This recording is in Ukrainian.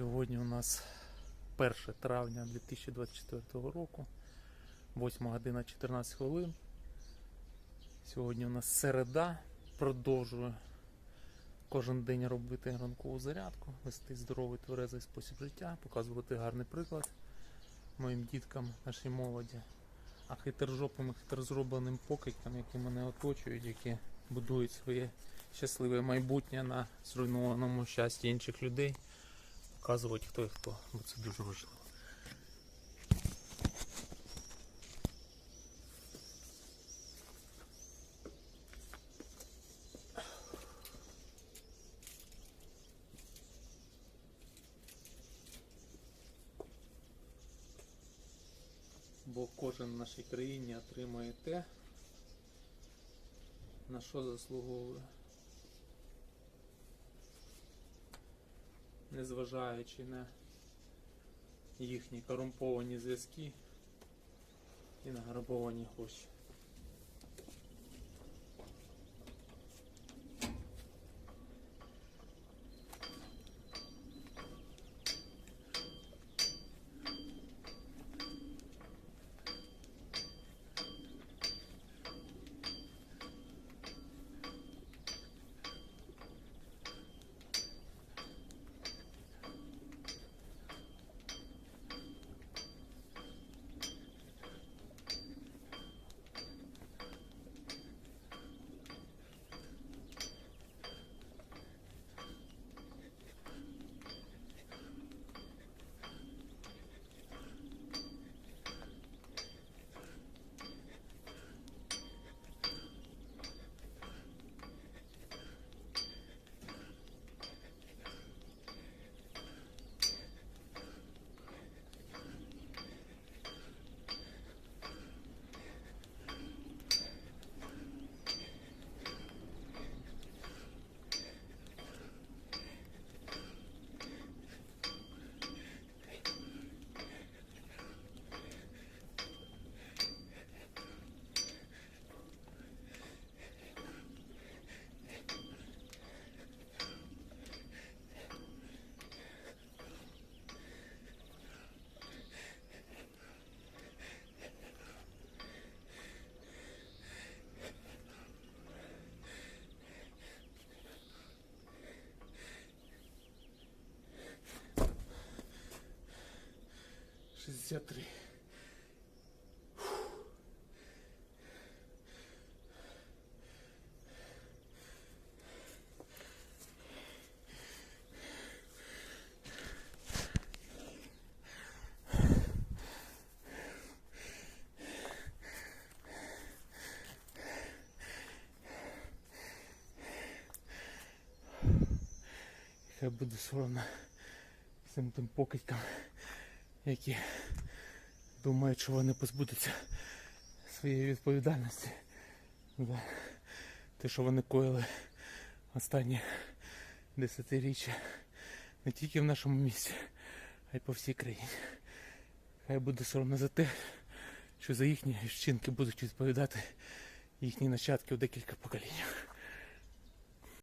Сьогодні у нас 1 травня 2024 року, 8 година 14 хвилин. Сьогодні у нас середа. Продовжую кожен день робити ранкову зарядку, вести здоровий тверезий спосіб життя, показувати гарний приклад моїм діткам, нашій молоді. А хитержопим, хитрозробленим покидькам, які мене оточують, які будують своє щасливе майбутнє на зруйнованому щасті інших людей показувати хто і хто, бо це дуже важливо. Бо кожен в нашій країні отримує те, на що заслуговує. Незважаючи на їхні корумповані зв'язки і награбовані гроші. 63. Трябва да слагам. Съм там. Які думають, що вони позбудуться своєї відповідальності за те, що вони коїли останні десятиріччя не тільки в нашому місті, а й по всій країні. Хай буде соромно за те, що за їхні вчинки будуть відповідати їхні нащадки у декілька поколіннях.